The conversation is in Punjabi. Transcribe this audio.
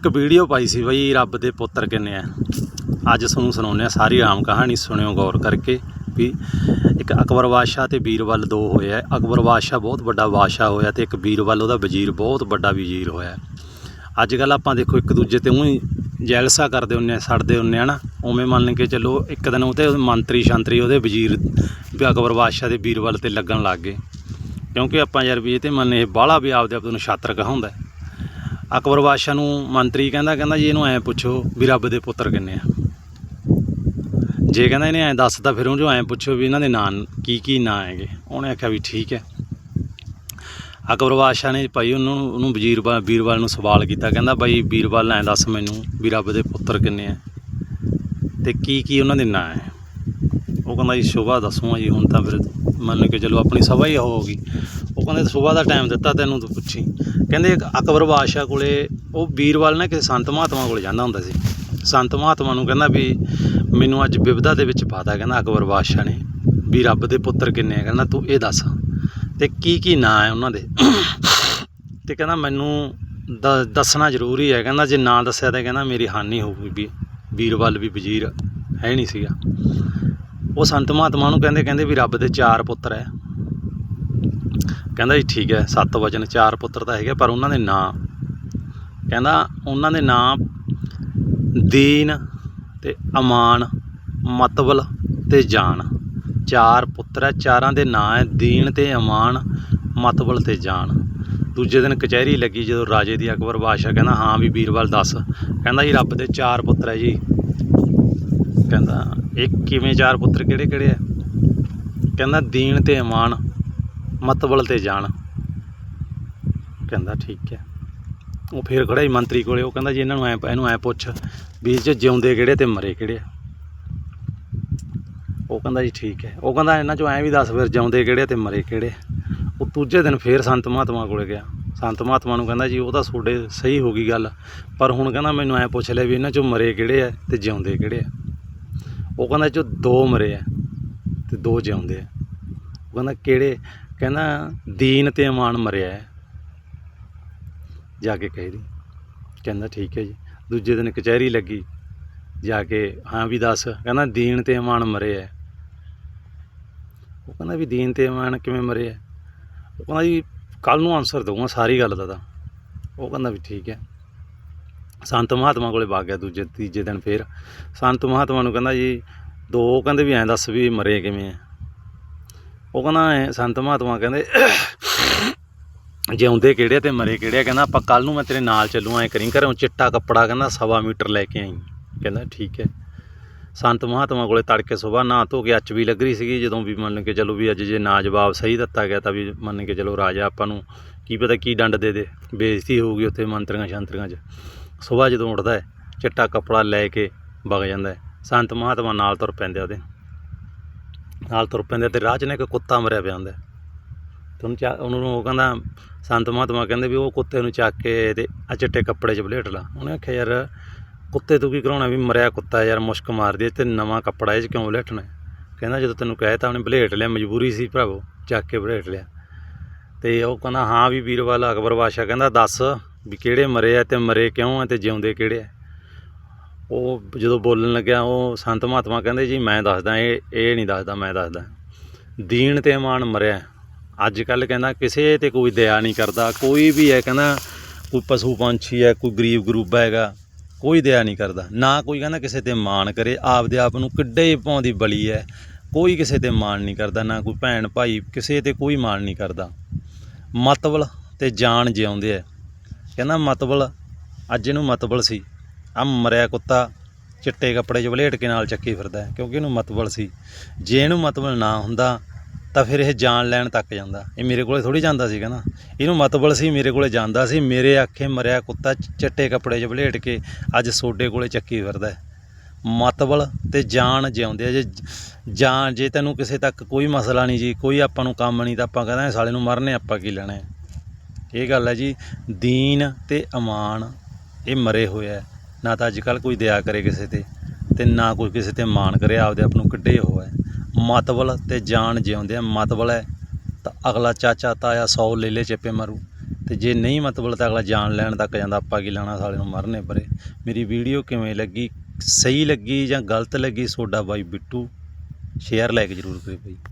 ਇੱਕ ਵੀਡੀਓ ਪਾਈ ਸੀ ਬਈ, ਰੱਬ ਦੇ ਪੁੱਤਰ ਕਿੰਨੇ ਆ। ਅੱਜ ਤੁਹਾਨੂੰ ਸੁਣਾਉਂਦੇ ਆ ਸਾਰੀ ਆਮ ਕਹਾਣੀ, ਸੁਣਿਓ ਗੌਰ ਕਰਕੇ ਵੀ ਇੱਕ ਅਕਬਰ ਬਾਦਸ਼ਾਹ ਤੇ ਬੀਰਬਲ ਦੋ ਹੋਏ ਆ। ਅਕਬਰ ਬਾਦਸ਼ਾਹ ਬਹੁਤ ਵੱਡਾ ਬਾਦਸ਼ਾਹ ਹੋਇਆ ਤੇ ਇੱਕ ਬੀਰਬਲ ਉਹਦਾ ਵਜ਼ੀਰ ਬਹੁਤ ਵੱਡਾ ਵਜ਼ੀਰ ਹੋਇਆ। ਅੱਜ ਕੱਲ ਆਪਾਂ ਦੇਖੋ ਇੱਕ ਦੂਜੇ ਤੇ ਉਹੀ ਜੈਲਸਾ ਕਰਦੇ ਹੁੰਨੇ ਆ, ਸੜਦੇ ਹੁੰਨੇ ਆ ਨਾ। ਉਵੇਂ ਮੰਨ ਕੇ ਚੱਲੋ ਇੱਕ ਦਿਨ ਉਹਦੇ ਮੰਤਰੀ ਸ਼ੰਤਰੀ ਉਹਦੇ ਵਜ਼ੀਰ ਵੀ ਅਕਬਰ ਬਾਦਸ਼ਾਹ ਦੇ ਬੀਰਬਲ ਤੇ ਲੱਗਣ ਲੱਗ ਗਏ। ਕਿਉਂਕਿ ਆਪਾਂ ਯਾਰ ਵੀ ਇਹ ਤੇ ਮੰਨੇ ਇਹ ਬਾਹਲਾ ਵੀ ਆਪਦੇ ਆਪ ਨੂੰ ਛਾਤਰ ਕਹਾਉਂਦਾ ਅਕਬਰ ਬਾਦਸ਼ਾਹ ਨੂੰ ਮੰਤਰੀ ਕਹਿੰਦਾ ਕਹਿੰਦਾ ਜੀ ਇਹਨੂੰ ਐਂ ਪੁੱਛੋ ਵੀ ਰੱਬ ਦੇ ਪੁੱਤਰ ਕਿੰਨੇ ਆ। ਜੇ ਕਹਿੰਦਾ ਇਹਨੇ ਐਂ ਦੱਸਦਾ ਫਿਰ ਉਹ ਜੋ ਐਂ ਪੁੱਛੋ ਵੀ ਇਹਨਾਂ ਦੇ ਨਾਂ ਕੀ ਕੀ ਨਾਂ ਹੈਗੇ। ਉਹਨੇ ਆਖਿਆ ਵੀ ਠੀਕ ਹੈ। ਅਕਬਰ ਬਾਦਸ਼ਾਹ ਨੇ ਭਾਈ ਉਹਨੂੰ ਉਹਨੂੰ ਵਜ਼ੀਰਵਾਲ ਵੀਰਵਾਲ ਨੂੰ ਸਵਾਲ ਕੀਤਾ, ਕਹਿੰਦਾ ਬਾਈ ਵੀਰਵਾਲ ਐਂ ਦੱਸ ਮੈਨੂੰ ਵੀ ਰੱਬ ਦੇ ਪੁੱਤਰ ਕਿੰਨੇ ਆ ਤੇ ਕੀ ਕੀ ਉਹਨਾਂ ਦੇ ਨਾਂ ਹੈ। ਉਹ ਕਹਿੰਦਾ ਜੀ, ਸ਼ੋਭਾ ਦੱਸੂਗਾ ਜੀ, ਹੁਣ ਤਾਂ ਫਿਰ ਮੰਨ ਕੇ ਚਲੋ ਆਪਣੀ ਸਭਾ ਹੀ ਹੋਊਗੀ ਉਹ ਕਹਿੰਦੇ ਸੁਬਾਹ ਦਾ ਟਾਈਮ ਦਿੱਤਾ ਤੈਨੂੰ ਤੂੰ ਪੁੱਛੀ। ਕਹਿੰਦੇ ਇੱਕ ਅਕਬਰ ਬਾਦਸ਼ਾਹ ਕੋਲੇ, ਉਹ ਵੀਰਵਾਲ ਨਾ ਕਿਸੇ ਸੰਤ ਮਹਾਤਮਾ ਕੋਲ ਜਾਂਦਾ ਹੁੰਦਾ ਸੀ। ਸੰਤ ਮਹਾਤਮਾ ਨੂੰ ਕਹਿੰਦਾ ਵੀ ਮੈਨੂੰ ਅੱਜ ਬਿਪਦਾ ਦੇ ਵਿੱਚ ਪਾਤਾ ਕਹਿੰਦਾ ਅਕਬਰ ਬਾਦਸ਼ਾਹ ਨੇ। ਵੀ ਰੱਬ ਦੇ ਪੁੱਤਰ ਕਿੰਨੇ ਆ, ਕਹਿੰਦਾ ਤੂੰ ਇਹ ਦੱਸ। ਤੇ ਕੀ ਕੀ ਨਾਂ ਹੈ ਉਹਨਾਂ ਦੇ? ਤੇ ਕਹਿੰਦਾ ਮੈਨੂੰ ਦ- ਦੱਸਣਾ ਜ਼ਰੂਰੀ ਹੈ, ਕਹਿੰਦਾ ਜੇ ਨਾ ਦੱਸਿਆ ਤਾਂ ਕਹਿੰਦਾ ਮੇਰੀ ਹਾਨੀ ਹੋਊਗੀ, ਵੀ ਵੀਰਵਾਲ ਵੀ ਵਜ਼ੀਰ ਹੈ ਨਹੀਂ ਸੀਗਾ। ਉਹ ਸੰਤ ਮਹਾਤਮਾ ਨੂੰ ਕਹਿੰਦੇ ਕਹਿੰਦੇ ਵੀ ਰੱਬ ਦੇ ਚਾਰ ਪੁੱਤਰ ਹੈ। ਕਹਿੰਦਾ ਜੀ ਠੀਕ ਹੈ, ਸੱਤ ਵਚਨ, ਚਾਰ ਪੁੱਤਰ ਤਾਂ ਹੈਗੇ ਪਰ ਉਹਨਾਂ ਦੇ ਨਾਂ। ਕਹਿੰਦਾ ਉਹਨਾਂ ਦੇ ਨਾਂ ਦੀਨ ਤੇ ਅਮਾਨ, ਮਤਵਲ ਤੇ ਜਾਨ। ਚਾਰ ਪੁੱਤਰ ਹੈ, ਚਾਰਾਂ ਦੇ ਨਾਂ ਹੈ, ਦੀਨ ਤੇ ਅਮਾਨ ਮਤਬਲ ਤੇ ਜਾਨ। ਦੂਜੇ ਦਿਨ ਕਚਹਿਰੀ ਲੱਗੀ ਜਦੋਂ ਰਾਜੇ ਦੀ ਅਕਬਰ ਬਾਦਸ਼ਾਹ ਕਹਿੰਦਾ, ਹਾਂ ਵੀ ਬੀਰਬਲ, ਦੱਸ। ਕਹਿੰਦਾ ਜੀ, ਰੱਬ ਦੇ ਚਾਰ ਪੁੱਤਰ ਹੈ ਜੀ। ਕਹਿੰਦਾ, ਇਹ ਕਿਵੇਂ ਚਾਰ ਪੁੱਤਰ ਕਿਹੜੇ ਕਿਹੜੇ ਆ? ਕਹਿੰਦਾ, ਦੀਨ ਤੇ ਅਮਾਨ ਮਤਵਲ ਤੇ ਜਾਣ। ਕਹਿੰਦਾ ਠੀਕ ਹੈ। ਉਹ ਫੇਰ ਖੜਾ ਹੀ ਮੰਤਰੀ ਕੋਲੇ, ਉਹ ਕਹਿੰਦਾ ਜੀ ਇਹਨਾਂ ਨੂੰ ਐ ਇਹਨੂੰ ਐ ਪੁੱਛ ਵੀ ਜੇ ਜਿਉਂਦੇ ਕਿਹੜੇ ਤੇ ਮਰੇ ਕਿਹੜੇ ਉਹ ਕਹਿੰਦਾ ਜੀ ਠੀਕ ਹੈ। ਉਹ ਕਹਿੰਦਾ ਇਹਨਾਂ ਚੋਂ ਐ ਵੀ ਦੱਸ ਫਿਰ ਜਿਉਂਦੇ ਕਿਹੜੇ ਤੇ ਮਰੇ ਕਿਹੜੇ। ਉਹ ਦੂਜੇ ਦਿਨ ਫੇਰ ਸੰਤ ਮਹਾਤਮਾ ਕੋਲੇ ਗਿਆ। ਸੰਤ ਮਹਾਤਮਾ ਨੂੰ ਕਹਿੰਦਾ ਜੀ ਉਹ ਤਾਂ ਤੁਹਾਡੇ ਸਹੀ ਹੋ ਗਈ ਗੱਲ, ਪਰ ਹੁਣ ਕਹਿੰਦਾ ਮੈਨੂੰ ਐ ਪੁੱਛ ਲੈ ਵੀ ਇਹਨਾਂ ਚੋਂ ਮਰੇ ਕਿਹੜੇ ਆ ਤੇ ਜਿਉਂਦੇ ਕਿਹੜੇ ਆ। ਉਹ ਕਹਿੰਦਾ ਇਹ ਦੋ ਮਰੇ ਆ ਤੇ ਦੋ ਜਿਉਂਦੇ ਆ। ਉਹ ਕਹਿੰਦਾ ਕਿਹੜੇ? ਕਹਿੰਦਾ, ਦੀਨ ਤੇ ਅਮਾਨ ਮਰਿਆ ਜਾ ਕੇ ਕਹਿ ਦੀ। ਕਹਿੰਦਾ, ਠੀਕ ਹੈ ਜੀ। ਦੂਜੇ ਦਿਨ ਕਚਹਿਰੀ ਲੱਗੀ। ਜਾ ਕੇ, ਹਾਂ ਵੀ ਦੱਸ। ਕਹਿੰਦਾ, ਦੀਨ ਤੇ ਅਮਾਨ ਮਰੇ ਹੈ। ਉਹ ਕਹਿੰਦਾ ਵੀ, ਦੀਨ ਤੇ ਅਮਾਨ ਕਿਵੇਂ ਮਰੇ ਹੈ? ਉਹ ਕਹਿੰਦਾ ਜੀ ਕੱਲ ਨੂੰ ਆਨਸਰ ਦਊਗਾ ਸਾਰੀ ਗੱਲ ਦਾ ਤਾਂ। ਉਹ ਕਹਿੰਦਾ ਵੀ, ਠੀਕ ਹੈ। ਸੰਤ ਮਹਾਤਮਾ ਕੋਲੇ ਵਗ ਗਿਆ ਦੂਜੇ, ਤੀਜੇ ਦਿਨ ਫੇਰ। ਸੰਤ ਮਹਾਤਮਾ ਨੂੰ ਕਹਿੰਦਾ ਜੀ, ਦੋ ਕਹਿੰਦੇ ਵੀ ਐਂ ਦੱਸ ਵੀ ਮਰੇ ਕਿਵੇਂ ਆ। ਉਹ ਕਹਿੰਦਾ ਸੰਤ ਮਹਾਤਮਾ ਕਹਿੰਦੇ ਜਿਉਂਦੇ ਕਿਹੜੇ ਆ ਤੇ ਮਰੇ ਕਿਹੜੇ ਕਹਿੰਦਾ ਆਪਾਂ ਕੱਲ ਨੂੰ ਮੈਂ ਤੇਰੇ ਨਾਲ ਚੱਲੂ ਐਂ ਕਰੀ, ਘਰੋਂ ਚਿੱਟਾ ਕੱਪੜਾ ਕਹਿੰਦਾ ਸਵਾ ਮੀਟਰ ਲੈ ਕੇ ਆਈ। ਕਹਿੰਦਾ ਠੀਕ ਹੈ। ਸੰਤ ਮਹਾਤਮਾ ਕੋਲੇ ਤੜਕੇ ਸਵੇਰ ਨਾ ਧੋ ਕੇ ਅੱਚ ਵੀ ਲੱਗ ਰਹੀ ਸੀਗੀ, ਜਦੋਂ ਵੀ ਮੰਨ ਕੇ ਚਲੋ ਵੀ ਅੱਜ ਜੇ ਨਾ ਜਵਾਬ ਸਹੀ ਦਿੱਤਾ ਗਿਆ ਤਾਂ ਵੀ ਮੰਨ ਕੇ ਚਲੋ ਰਾਜਾ ਆਪਾਂ ਨੂੰ ਕੀ ਪਤਾ ਕੀ ਡੰਡ ਦੇ ਦੇ, ਬੇਇੱਜ਼ਤੀ ਹੋਊਗੀ ਉੱਥੇ ਮੰਤਰੀਆਂ ਸ਼ੰਤਰੀਆਂ 'ਚ। ਸਵੇਰ ਜਦੋਂ ਉੱਠਦਾ ਹੈ, ਚਿੱਟਾ ਕੱਪੜਾ ਲੈ ਕੇ ਵਗ ਜਾਂਦਾ ਹੈ। ਸੰਤ ਮਹਾਤਮਾ ਨਾਲ ਤੁਰ ਪੈਂਦੇ ਉਹਦੇ। ਨਾਲ ਤੁਰ ਪੈਂਦੇ ਤੇ ਰਾਹ 'ਚ ਨੇ ਇੱਕ ਕੁੱਤਾ ਮਰਿਆ ਪਿਆ ਹੁੰਦਾ ਹੈ। ਤੇ ਉਹਨੂੰ ਚਾ ਉਹਨੂੰ ਉਹ ਕਹਿੰਦਾ, ਸੰਤ ਮਹਾਤਮਾ ਕਹਿੰਦੇ ਵੀ ਉਹ ਕੁੱਤੇ ਨੂੰ ਚੱਕ ਕੇ ਤੇ ਆ ਚਿੱਟੇ ਕੱਪੜੇ 'ਚ ਬਲੇਟ ਲਾ। ਉਹਨੇ ਆਖਿਆ, ਯਾਰ ਕੁੱਤੇ ਤੂੰ ਕੀ ਕਰਾਉਣਾ ਵੀ ਮਰਿਆ ਕੁੱਤਾ ਯਾਰ, ਮੁਸ਼ਕ ਮਾਰਦੀ ਹੈ ਤੇ ਨਵਾਂ ਕੱਪੜਾ ਇਹ 'ਚ ਕਿਉਂ ਬਲੇਟਣਾ ਕਹਿੰਦਾ, ਜਦੋਂ ਤੈਨੂੰ ਕਹਿ ਤਾ ਉਹਨੇ ਬਲੇਟ ਲਿਆ, ਮਜਬੂਰੀ ਸੀ ਭਰਾਵੋ, ਚੱਕ ਕੇ ਬਲੇਟ ਲਿਆ। ਤੇ ਉਹ ਕਹਿੰਦਾ, ਹਾਂ ਵੀ ਵੀਰਵਾਲ ਅਕਬਰ ਬਾਦਸ਼ਾਹ ਕਹਿੰਦਾ, ਦੱਸ ਵੀ ਕਿਹੜੇ ਮਰੇ ਆ ਤੇ ਮਰੇ ਕਿਉਂ ਆ ਤੇ ਜਿਉਂਦੇ ਕਿਹੜੇ ਆ? ਉਹ ਜਦੋਂ ਬੋਲਣ ਲੱਗਿਆ, ਉਹ ਸੰਤ ਮਹਾਤਮਾ ਕਹਿੰਦੇ, ਜੀ, ਮੈਂ ਦੱਸਦਾ, ਇਹ ਇਹ ਨਹੀਂ ਦੱਸਦਾ, ਮੈਂ ਦੱਸਦਾ। ਦੀਨ ਤੇ ਇਮਾਨ ਮਰਿਆ। ਅੱਜ ਕੱਲ ਕਹਿੰਦਾ, ਕਿਸੇ ਤੇ ਕੋਈ ਦਇਆ ਨਹੀਂ ਕਰਦਾ। ਕੋਈ ਵੀ ਹੈ, ਕਹਿੰਦਾ, ਕੋਈ ਪਸ਼ੂ ਪੰਛੀ ਹੈ, ਕੋਈ ਗਰੀਬ ਗਰੂਬਾ ਹੈਗਾ, ਕੋਈ ਦਇਆ ਨਹੀਂ ਕਰਦਾ। ਨਾ ਕੋਈ ਕਹਿੰਦਾ ਕਿਸੇ ਤੇ ਮਾਣ ਕਰੇ। ਆਪਦੇ ਆਪ ਨੂੰ ਕਿੱਡੇ ਪਾਉਂਦੀ ਬਲੀ ਹੈ। ਕੋਈ ਕਿਸੇ ਤੇ ਮਾਣ ਨਹੀਂ ਕਰਦਾ, ਨਾ ਕੋਈ ਭੈਣ ਭਾਈ, ਕਿਸੇ ਤੇ ਕੋਈ ਮਾਣ ਨਹੀਂ ਕਰਦਾ। ਮਤਬਲ ਤੇ ਜਾਨ ਜਿਉਂਦੇ ਆ। ਕਹਿੰਦਾ, ਮਤਬਲ, ਅੱਜ ਇਹਨੂੰ ਮਤਬਲ ਸੀ। ਆ ਮਰਿਆ ਕੁੱਤਾ ਚਿੱਟੇ ਕੱਪੜੇ 'ਚ ਵਲੇਟ ਕੇ ਨਾਲ ਚੱਕੀ ਫਿਰਦਾ ਕਿਉਂਕਿ ਇਹਨੂੰ ਮਤਬਲ ਸੀ। ਜੇ ਇਹਨੂੰ ਮਤਬਲ ਨਾ ਹੁੰਦਾ, ਤਾਂ ਫਿਰ ਇਹ ਜਾਨ ਲੈਣ ਤੱਕ ਜਾਂਦਾ। ਇਹ ਮੇਰੇ ਕੋਲੇ ਥੋੜੀ ਜਾਂਦਾ ਸੀਗਾ ਨਾ। ਇਹਨੂੰ ਮਤਬਲ ਸੀ, ਮੇਰੇ ਕੋਲੇ ਜਾਂਦਾ ਸੀ। ਮੇਰੇ ਆਖੇ ਮਰਿਆ ਕੁੱਤਾ ਚਿੱਟੇ ਕੱਪੜੇ 'ਚ ਵਲੇਟ ਕੇ ਅੱਜ ਸੋਡੇ ਕੋਲੇ ਚੱਕੀ ਫਿਰਦਾ ਮਤਬਲ ਤੇ ਜਾਨ ਜਿਉਂਦੇ ਆ। ਜੇ ਜਾਨ, ਜੇ ਤੈਨੂੰ ਕਿਸੇ ਤੱਕ ਕੋਈ ਮਸਲਾ ਨਹੀਂ ਜੀ, ਕੋਈ ਆਪਾਂ ਨੂੰ ਕੰਮ ਨਹੀਂ, ਤਾਂ ਆਪਾਂ ਕਹਿੰਦੇ ਸਾਲੇ ਨੂੰ ਮਰਨੇ, ਆਪਾਂ ਕੀ ਲੈਣਾ ਇਹ ਗੱਲ ਹੈ ਜੀ, ਦੀਨ ਤੇ ਅਮਾਨ, ਇਹ ਮਰੇ ਹੋਏ ਹੈ। ਨਾ ਤਾਂ ਅੱਜ ਕੱਲ ਕੋਈ ਦਇਆ ਕਰੇ ਕਿਸੇ ਤੇ ਤੇ ਨਾ ਕੋਈ ਕਿਸੇ ਤੇ ਮਾਣ ਕਰੇ, ਆਪਦੇ ਆਪ ਨੂੰ ਕੱਢੇ ਹੋ ਮਤਵਲ ਮਤਬਲ ਤੇ ਜਾਨ ਜਿਉਂਦੇ ਆ ਮਤਵਲ ਹੈ ਤਾਂ ਅਗਲਾ ਚਾਚਾ ਤਾਇਆ 100 ਲੈ ਲੈ ਚੱਪੇ ਮਾਰੂ। ਤੇ ਜੇ ਨਹੀਂ ਮਤਲਬ ਤਾਂ ਅਗਲਾ ਜਾਨ ਲੈਣ ਤੱਕ ਜਾਂਦਾ, ਆਪਾਂ ਕੀ ਲੈਣਾ, ਸਾਲੇ ਨੂੰ ਮਰਨੇ ਪਰੇ। ਮੇਰੀ ਵੀਡੀਓ ਕਿਵੇਂ ਲੱਗੀ? ਸਹੀ ਲੱਗੀ ਜਾਂ ਗਲਤ ਲੱਗੀ? ਸੋਡਾ ਬਾਈ ਬਿੱਟੂ ਸ਼ੇਅਰ ਲਾਈਕ ਜ਼ਰੂਰ ਕਰਿਓ ਬਾਈ।